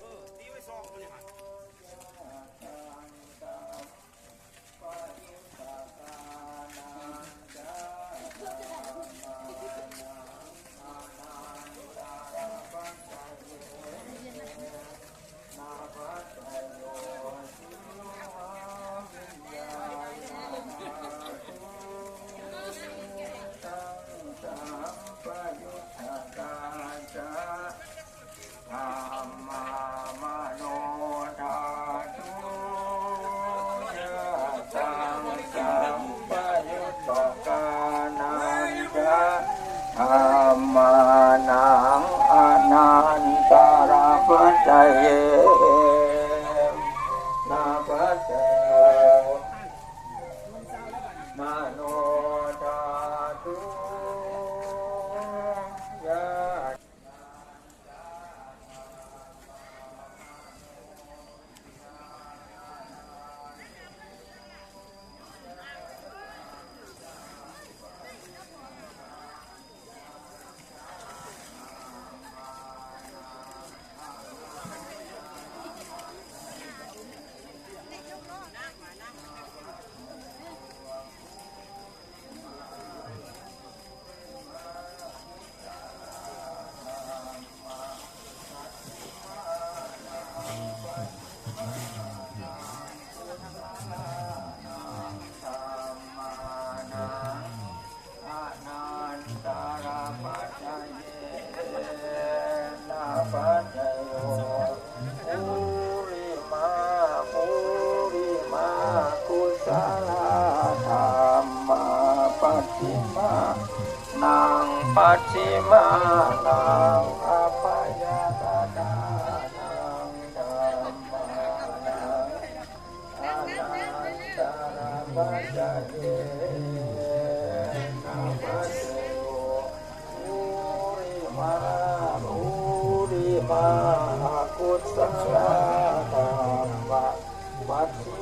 เออตีไว้ซอ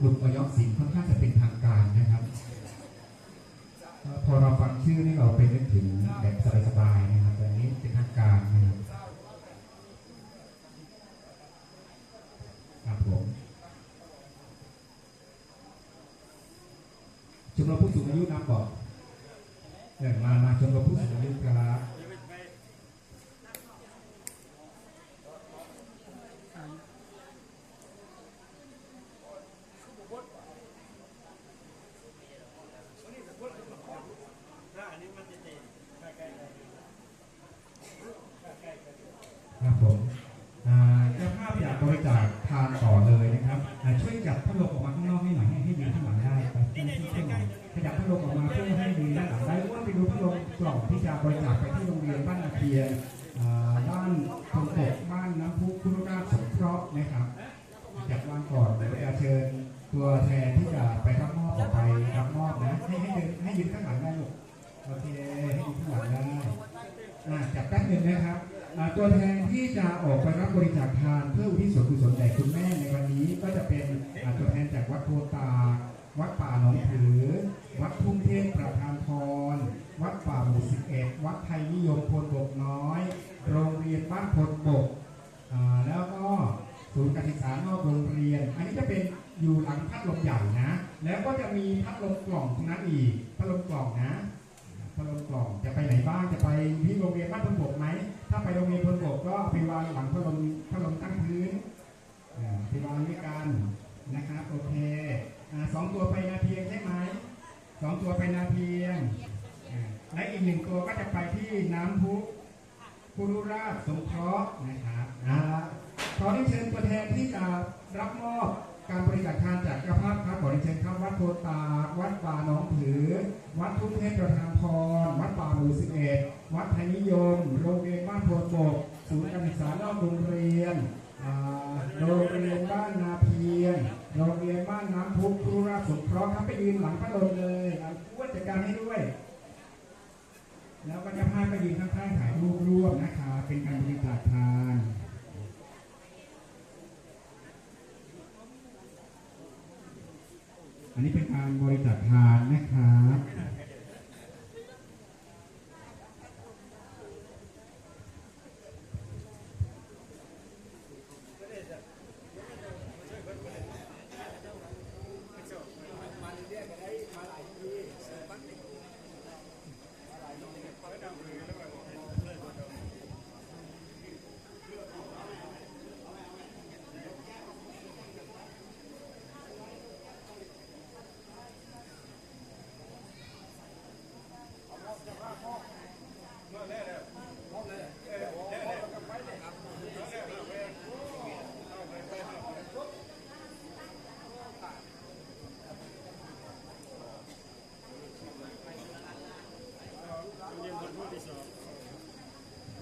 กลุ่มอายุสินค่อนข้างจะเป็นทางการนะครับ พอเราฟังชื่อนี่เราไปนึกถึงแบบสบายๆนะครับแต่นี้เป็นทางการนะครับครับผมชมรมผู้สูงอายุนำบอกเออมามาชมรมผู้สูงอายุครับ ครับผมอ่า เจ้าภาพอยากบริจาคทานต่อเลยนะครับช่วยจับพัดลมออกมาข้างนอกให้หน่อยให้ให้ยืนข้างหลังได้ไปที่ที่ที่หน่อยขยับพัดลมออกมาเพื่อให้ยืนด้านหลังได้ว่าไปดูพัดลมกล่องที่จะบริจาคไปที่โรงเรียนบ้านนาเคียนบ้านคงกบ้านน้ำพุคุณราชสงเคราะห์นะครับจัดวางก่อนเดี๋ยวจะเชิญตัวแทนที่จะไปรับมอบออกไปรับมอบนะให้ให้ยืนให้ยืนข้างหลังได้ลูกโอเคให้ยืนข้างหลังได้จับแป๊บหนึ่งนะครับตัวแทน จะออกไปรับบริจาคทานเพื่ออุทิศส่วนกุศลแด่คุณแม่ในวันนี้ก็จะเป็นอาตัวแทนจากวัดโพตา วัดป่าหนองผือ วัดทุ่งเทพประธานพร วัดป่าหมู่สิบเอ็ดวัดไทยนิยมพลบกน้อย โรงเรียนบ้านพลบก แล้วก็ศูนย์การศึกษานอกโรงเรียน อันนี้จะเป็นอยู่หลังพัดลมใหญ่นะ แล้วก็จะมีพัดลมกล่องตรงนั้นอีก พัดลมกล่องนะ พัดลมกล่องจะไปไหนบ้าง จะไปที่โรงเรียนบ้านพลบกไหม ถ้าไปโรงเรียนพลบกก็อาไปวางหลังพัดลมพัดลมตั้งพื้นอ่าไปวางด้วยกันนะครับโอเคอสองตัวไปนาเพียงใช่ไหมสองตัวไปนาเพียง และอีกหนึ่งตัวก็จะไปที่น้ำพุคุรุราชสงเคราะห์นะครับอ่าขอที่เชิญตัวแทนที่จะรับมอบ การบริจาคทานจากเจ้าภาพครับขอเรียนเชิญครับวัดโพตากวัดป่าหนองผือ วัดทุ่งเทพประธานพร วัดป่าหมู่สิบเอ็ดวัดไทยนิยม โรงเรียนบ้านโพบกศูนย์การศึกษานอกโรงเรียนโรงเรียนบ้านนาเพียงโรงเรียนบ้านน้ำพุครูราสงเคราะห์ครับไปยืนหลังพระลมเลยอะผู้จัดการให้ด้วย แล้วก็จะพาไปยืนข้างๆถ่ายรูปร่วมนะคะ เป็นการบริจาคทาน อันนี้เป็นการบริจาคทานนะครับ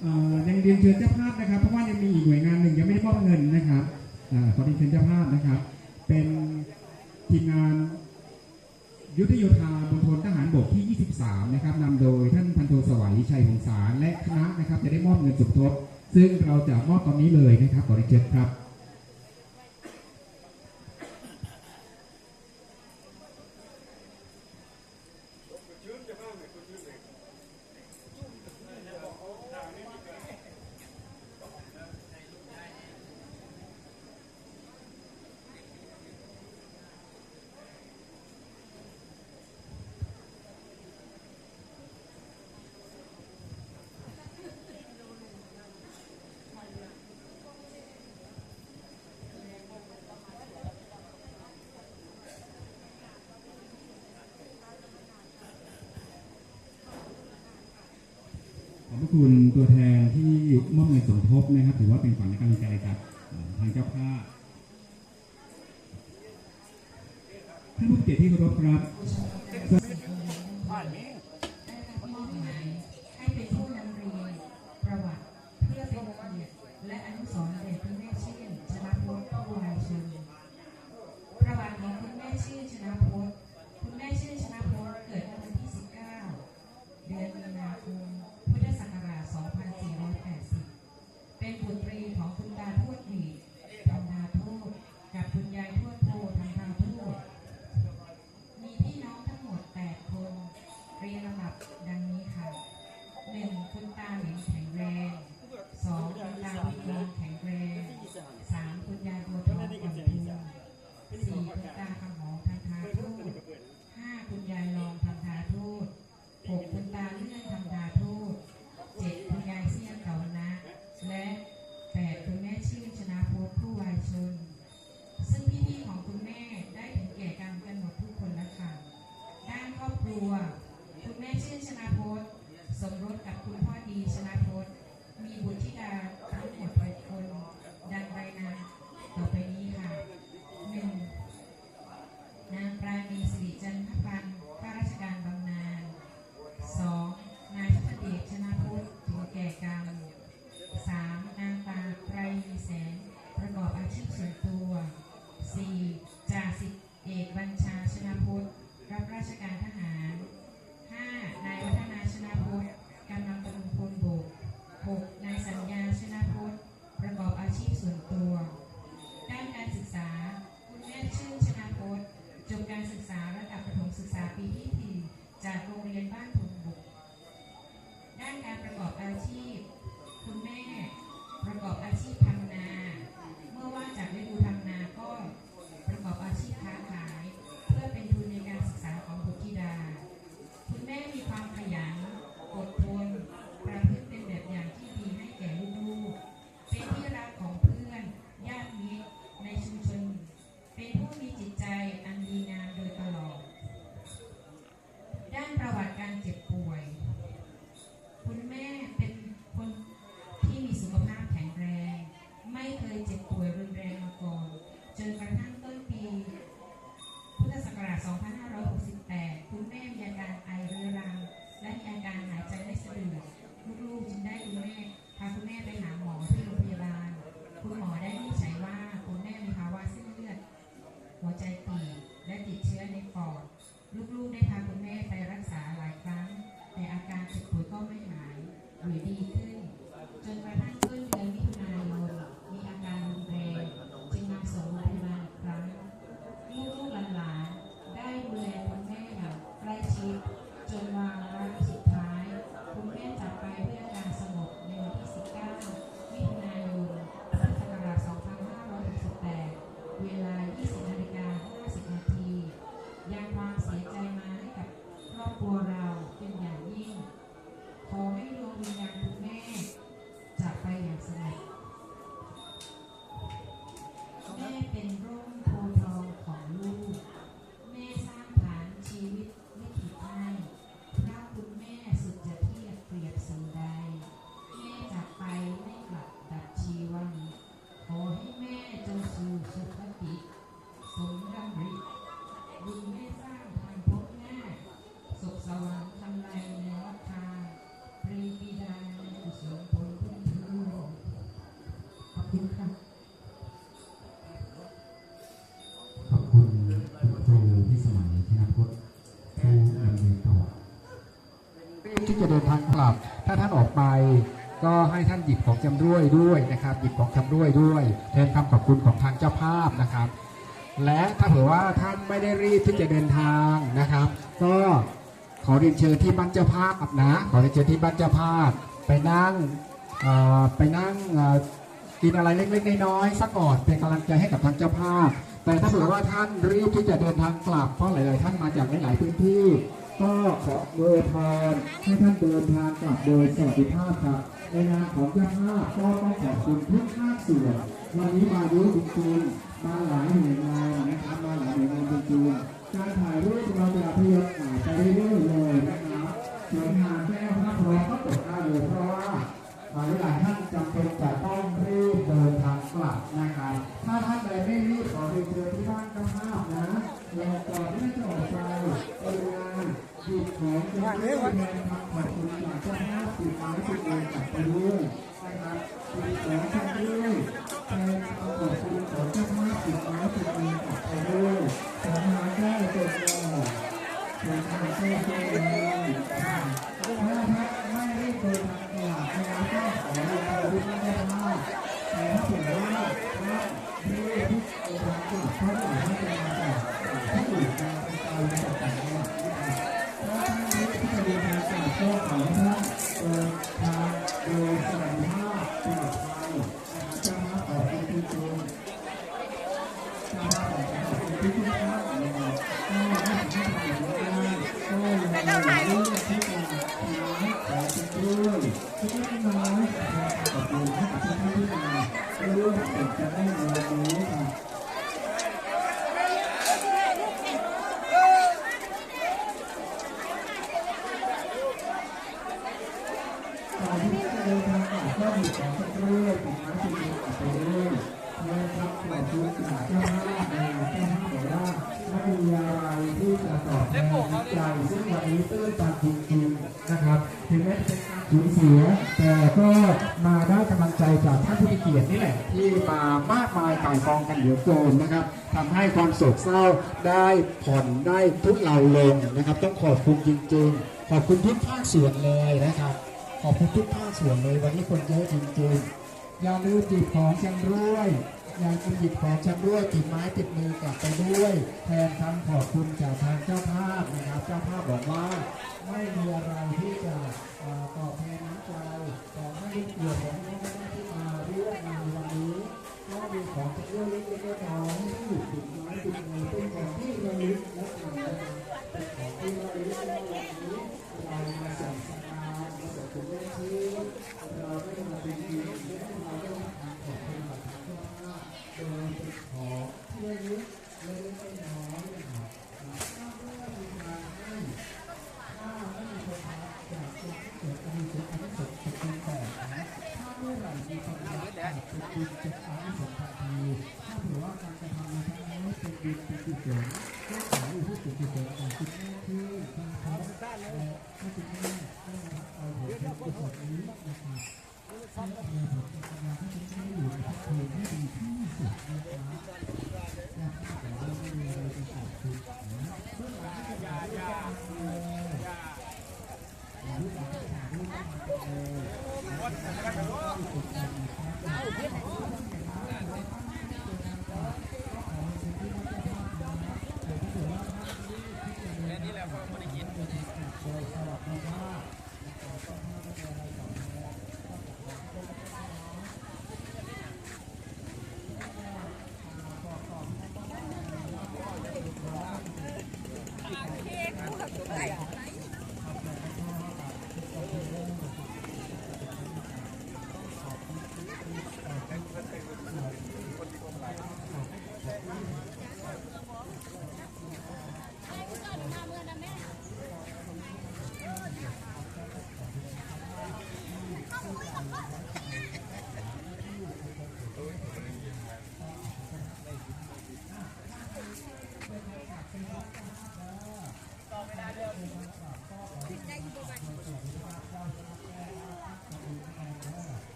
เอ่อยัง เรียนเชิญเจ้าภาพนะครับ เพราะว่ายังมีอีกหน่วยงานหนึ่งยังไม่ได้มอบเงินนะครับอ่าขอเรียนเชิญเจ้าภาพนะครับ เป็นทีมงานยุทธโยธาบนทนทหารบกที่ 23 นะครับนำโดยท่านพันโทสวัยชัยหงสารและคณะนะครับ จะได้มอบเงินสมทบ ซึ่งเราจะมอบตอนนี้เลยนะครับขอเรียนเชิญครับ คุณตัวแทนที่มอบเงินสมทบนะครับ ถือว่าเป็นขวัญและกำลังใจจากทางเจ้าภาพท่านผู้เกียรติที่เคารพครับ ท่านหยิบของจำร่วยด้วยนะครับ หยิบของจำร่วยด้วยแทนคำขอบคุณของทางเจ้าภาพนะครับ และถ้าเผื่อว่าท่านไม่ได้รีบที่จะเดินทางนะครับ ก็ขอเรียนเชิญที่บ้านเจ้าภาพนะ ขอเรียนเชิญที่บ้านเจ้าภาพ ไปนั่งไปนั่งกินอะไรเล็กๆน้อยๆสักก่อนเป็นกำลังใจให้กับทางเจ้าภาพ แต่ถ้าเผื่อว่าท่านรีบที่จะเดินทางกลับเพราะหลาย ๆ ท่านมาจากหลาย ๆ พื้นที่ ก็ขอเบอร์รให้ท่านเดินทางกลับโดยสวัสดิภาพครับ ในนามของย่าภาพก็ต้องขอบคุณทุกภาคส่วน วันนี้มาด้วยจริงๆมาหลายหน่วยงานนะครับมาหลายหน่วยงานจริงๆการถ่ายรูปเราจะพยายามถ่ายไปเรื่อยๆเลยนะครับสวยงานแจ้งพระพร้อมก็ตกได้เลยเพราะว่าหลายหลายท่านจำเมีความรู้สึกเงินกลับไปด้ หยิบของสักเรื่องติดไม้ติดมือกลับไปเรื่อยเมื่อครับขอบคุณจากเจ้าภาพนะเจ้าภาพบอกว่าไม่มีอะไรที่จะตอบแทนน้ำใจซึ่งวันนี้ตื้นตันจริงๆนะครับ ถึงแม้จะเป็นการสูญเสีย แต่ก็มาได้กำลังใจจากท่านผู้มีเกียรตินี่แหละ ที่มามากมายก่ายกองกันเหลือเกินนะครับทำให้ความโศกเศร้าได้ผ่อนได้ทุเลาลงนะครับ ต้องขอบคุณจริง ๆ ขอบคุณทุกภาคส่วนเลยนะครับ ขอบคุณทุกภาคส่วนเลยวันนี้คนเยอะจริงๆอย่าลืมจิบของจำรวยอย่าลืมหยิบของจำรวยติดไม้ติดมือกลับไปด้วยแทนคำขอบคุณจากทางเจ้าภาพนะครับ เจ้าภาพบอกว่าไม่มีอะไรที่จะตอบแทนน้ำใจของท่านที่เกียรติของที่มาร่วมงานวันนี้ก็มีของจำรวยเล็กๆน้อยๆที่ติดไม้ติดมือเป็นของที่ระลึกและทำนะครับเป็นของที่ระลึกในวันนี้เรามาส่งสการ เราจะเป็นเรื่องที่เราได้มาเป็นทีมและเราได้มาทำขอบคุณกับทางเจ้าภาพโดยเป็นของที่ระลึกเล็กๆน้อยๆนะครับถ้าเมื่อมีการให้ถ้าไม่มีคนรับจากคนที่เกิดอายุสุขอายุสุขจะเป็นแต่นะถ้าเมื่อไหร่มีคนรับจากเป็นบุญจะอยุสุขทันทีถ้าถือว่าการกระทำในครั้งนี้เป็นบุญเป็นกุศลก็ขอให้ผู้สุขกุศลของคุณแม่ที่คุณพ่อให้คุณแม่ได้รับเอาผลบุญกุศลนี้นะครับให้เพียงกาที่คุณแม่อยู่ในภพภูมิที่ดีที่สุดนะครับ Uh -huh.